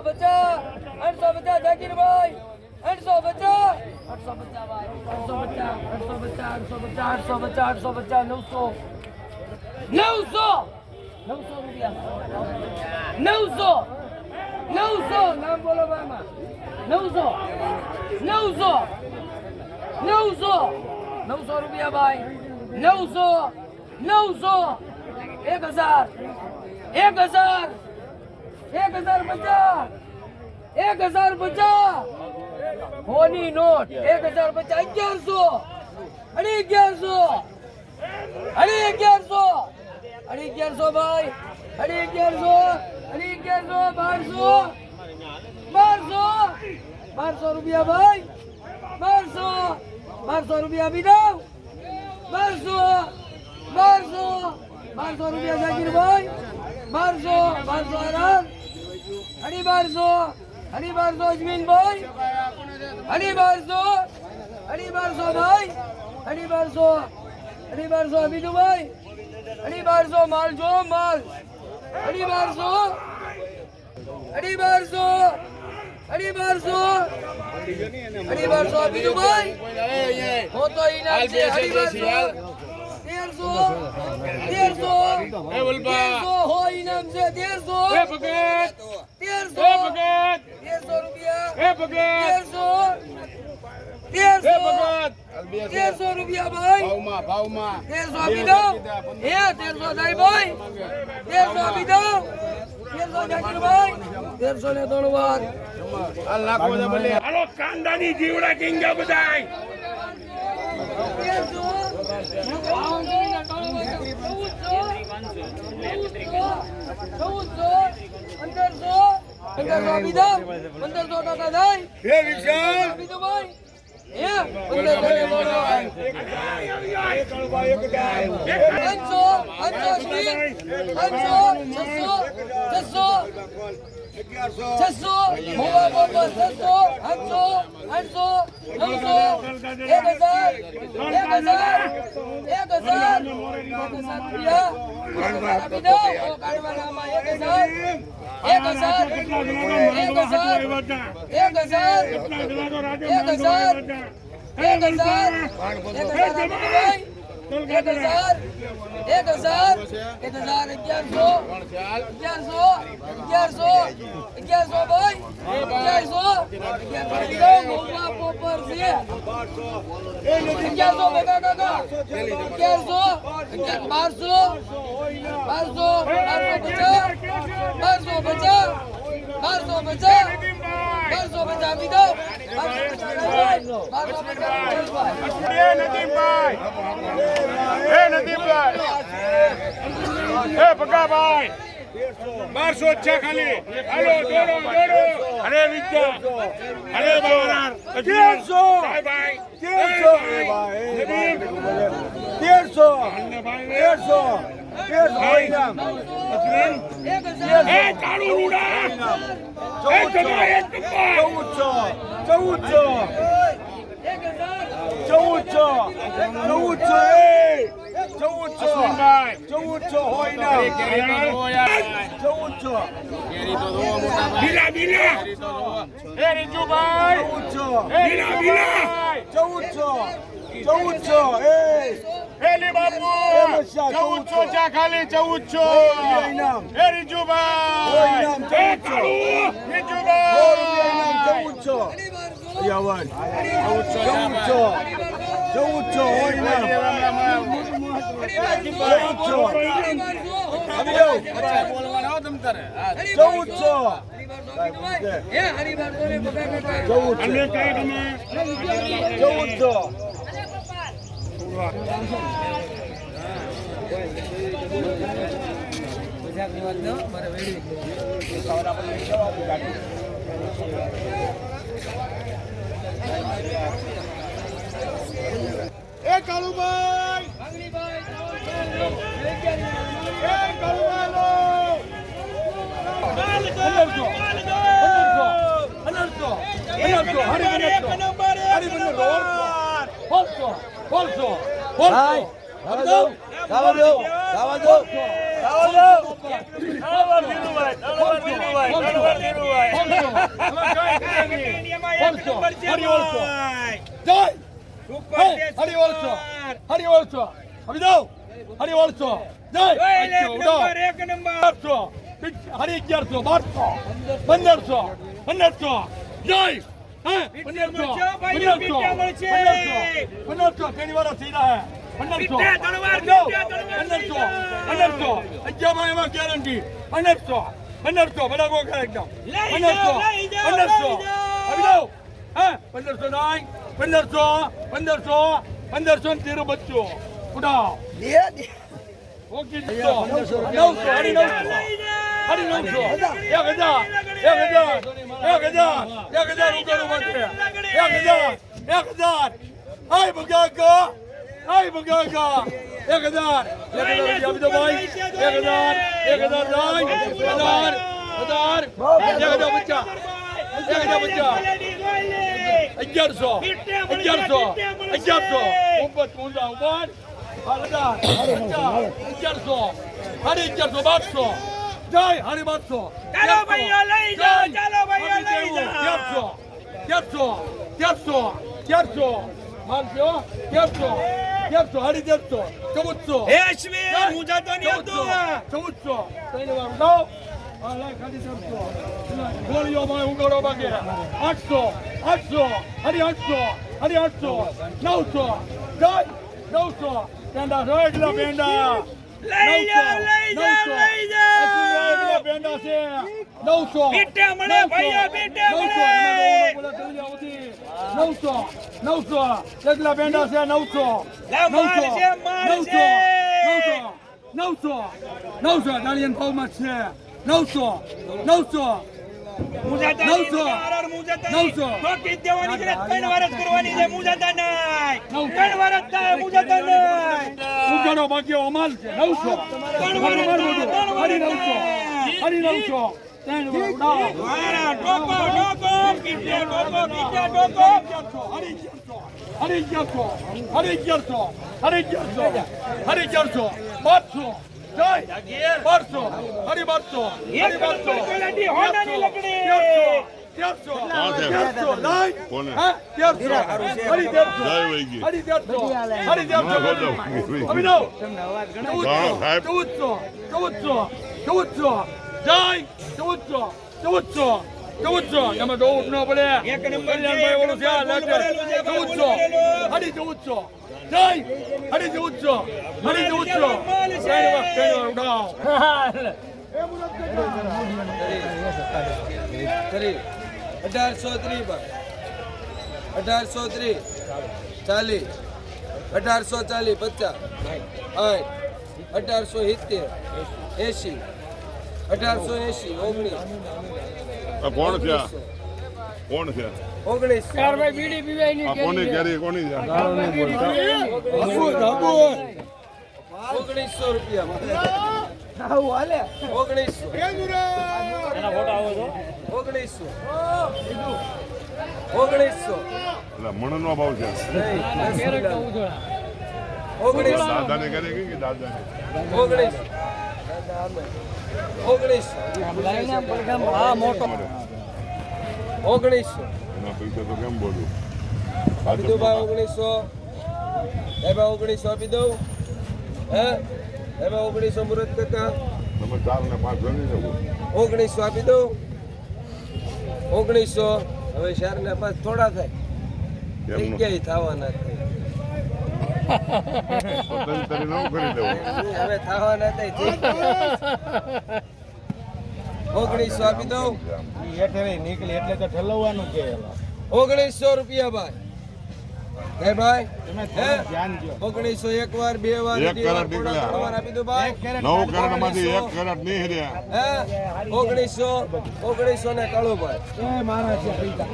આઠસો પચાસ આઠસો પચાસ જાકીરભાઈ આઠસો પચાસ આઠસો પચાસ ભાઈ આઠસો પચાસ આઠસો પચાસ આઠસો પચાસ આઠસો પચાસ આઠસો પચાસ નવસો નવસો નવસો રૂપિયા નવસો નવસો નામ બોલો મામા નવસો નવસો નવસો નવસો રૂપિયા ભાઈ નવસો નવસો એક હજાર એક હજાર પચાસ. એક હજાર પચાસ. હોની નોટ. એક હજાર પચાસ, અગિયારસો. અઢી અગિયારસો અઢી અગિયારસો અઢી અગિયારસો ભાઈ. અઢી અગિયારસો અઢી અગિયારસો બારસો. બારસો. બારસો રૂપિયા ભાઈ. બારસો. બારસો રૂપિયા આપી દઉં બારસો. બારસો. બારસો રૂપિયા જાકીરભાઈ બારસો. બારસો આરામ અઢી બારસો અઢી બારસો અજમીનભાઈ અઢી બારસો અઢી બારસો ભાઈ અઢી બારસો અઢી બારસો અભિદુભાઈ અઢી બારસો માલ જો માલ અઢી બારસો અઢી બારસો અઢી બારસો અઢી બારસો અભિદુભાઈ હો તો ઇનામ છે અઢી તેરસો તેરસો તેરસો હો ઇનામ છે તેરસો. તેરસો તેરસો રૂપિયા તેરસો તેરસો તેરસો રૂપિયા ભાઈ. ભાવમાં ભાવમાં. તેરસો આપી દો હે તેરસો થાય ભાઈ. તેરસો આપી દો તેરસો જાકીરભાઈ તેરસો ને ત્રણ વાર. હાલો કાંદાની જીવડા કિંગા બધાય. તેરસો પંદરસો આપી દો પંદરસો ટકા થાય હે વિશાલ આપી દો ભાઈ છસો છસો આઠસો આઠસો નવસો એક હજાર એક હજાર એક હજાર એક હજાર રૂપિયા આપી દો ઓ એક હજાર એક હજાર એક હજાર એક હજાર એક હજાર એક હજાર એક હજાર એક હજાર એક હજાર એક હજાર અગિયારસો અગિયારસો અગિયારસો અગિયારસો ભાઈ અગિયારસો. અગિયારસો અગિયારસો બારસો બારસો બારસો પચાસ બારસો પચાસ બારસો પચાસ બારસો પચાસ આપી દો બારસો પચાસ બારસો પચાસ એ નદીમભાઈ એ નદીમભાઈ એ ભગાભાઈ બારસો છે ખાલી. હાલો દોડો દોડો. અરે વિદ્યા. અરે બાવરાર. તેરસો. ભાઈ. તેરસો. તેરસો. ચૌદ ચૌદ ચૌદ ચૌદસો. ચૌદસો. ચૌદસો. ચૌદસો. એ. ચૌદસો ચૌદસો હોય ના. ચૌદસો બીલા બીલા એ રીજુભાઈ. ચૌદસો એ બીલા બીલા ચૌદસો ચૌદસો એ. હેલી બાપુ. ચૌદસો ચા ખાલી ચૌદસો એ રીજુભાઈ. રીજુભાઈ. ચૌદસો ચૌદસો ચૌદસો ચૌદસો ચૌદસો હે હરિબાર ને બધા કાકા ચૌદસો અને કઈ તમે ચૌદસો એ કાળુભાઈ એ કાળુવાલો ભાઈ જવા દો જવા દો જવા દો જવા દો ઓળખો, હરી ઓળખો. જય હે, હરી ઓળખો હરી ઓળખો હવે જાઓ હરી ઓળખો જય બારસો હરી અગિયારસો બારસો પંદરસો પંદરસો જય હે પંદરસો પંદરસો પંદરસો પંદરસો તેની વાર થઈ રહ્યા પંદરસો પંદરસો પંદરસો અગિયારમાં એમાં ગેરંટી પંદરસો પંદરસો બધા ગોખા એકદમ પંદરસો પંદરસો હવે જાઓ હે પંદરસો નાઈ પંદરસો પંદરસો પંદરસો ને તેરો બચ્ચો ઉડાવ ઓકે નવસો હરી નવસો હરી નવસો એક હજાર એક હજાર એક હજાર એક હજાર ઉગાડું માટે એક હજાર એક હજાર આય બગાકા આય બગાકા એક હજાર એક હજાર આપી દો ભાઈ એક હજાર એક હજાર રાય હજાર હજાર એક હજાર પચાસ એક હજાર પચાસ અગિયારસો. અગિયારસો. અગિયારસો. ઊંધા ઉપર હજાર અગિયારસો. સાડી અગિયારસો બારસો. જય હરી બારસો. ચાલો ભાઈઓ લઈ જાઓ, ચાલો ભાઈઓ લઈ જાઓ. તેરસો તેરસો તેરસો માનસો તેરસો તેરસો હરી તેરસો. ચૌદસો. હું જતો નહીં. ચૌદસો ત્રણ વાર ઉઠાવો. હા, લાય, ખાલી ચૌદસો. ગોળીઓ માં ઉગાડો બાકી આઠસો. આઠસો હરી આઠસો હરી આઠસો નવસો જય નવસો પેંડા છો એકલા પેંડા નવસો. નવસો નવસો એકલા પેંડા છે નવસો નવસો. નવસો નવસો નવસો દાળિયન ભાવમાં છે નવસો નવસો નવસો. નહીં, નવસો. નહીં. દેવાની છે ત્રણ વાર કરવાની છે, મુજાતા નહીં. નવસો. ત્રણ વાર જ થાય, મુજાતા નહીં. ઉગાડો બાકી અમાલ છે. નવસો. ત્રણ વાર જ થાય, ત્રણ વાર હરી જ નવસો. વારા, ટોકો, જય બારસો એક હરી બારસો નંબર ક્વોલિટી લકડી. તેરસો તેરસો લાઈ તેરસો હરી તેરસો જય વહી ગઈ. હરી તેરસો હરી તેરસો અભિનવ ચૌદસો ચૌદસો ચૌદસો જય ચૌદસો ચૌદસો ચૌદસો. એમાં દોડ ન પડે. એક નંબર કલ્યાણભાઈ ઓલું છે ચૌદસો. ભરેલું. ચૌદસો. જય. હરી ચૌદસો. હરી ચૌદસો. ઉડાવ. અઢારસો ત્રીસ અઢારસો ત્રીસ. ચાલીસ. અઢારસો ચાલીસ પચાસ. આઠ. અઢારસો સિત્તેર. એસી અઢારસો એસી ઓગણીસ. કોણ છે? આ? કોણ છે? ઓગણીસ. આ કોની કોની છે? ઓગણીસો રૂપિયા. ઓગણીસો. ઓગણીસો. ઓગણીસો. એટલે મણનો ભાવ છે. ઓગણીસો. દાદાને કરે કે દાદાને? ઓગણીસ. ઓગણીસ આપી દઉં ભાઈ ઓગણીસો એ ભાઈ ઓગણીસો આપી દઉં હે એ ભાઈ ઓગણીસો મુરત કાકા ઓગણીસો આપી દઉં ઓગણીસો હવે શહેર ને પાંચ થોડા થાય. જગ્યાએ થવાના થાય કરી દેવું હવે ઓગણીસો આપી દઉં. નીકળી એટલે તો ઠલવવાનું કે ઓગણીસો રૂપિયા ભાઈ. હે ભાઈ? ધ્યાન દો બે વાર એક નીકળ્યા. આપી દો ભાઈ. નવ કરોડ એક કરોડ નહીં રહ્યા. હે? ઓગણીસો ઓગણીસો ને કાળું ભાઈ. મારા છે પૈસા